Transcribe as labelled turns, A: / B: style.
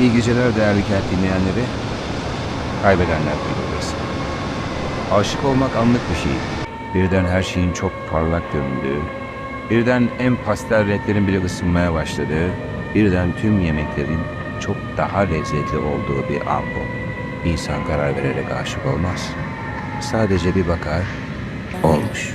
A: İyi geceler değerli kent dinleyenleri. Kaybedenler kulübesi. Aşık olmak anlık bir şey. Birden her şeyin çok parlak göründüğü, birden en pastel renklerin bile ısınmaya başladığı, birden tüm yemeklerin çok daha lezzetli olduğu bir an bu. İnsan karar vererek aşık olmaz. Sadece bir bakar, olmuş.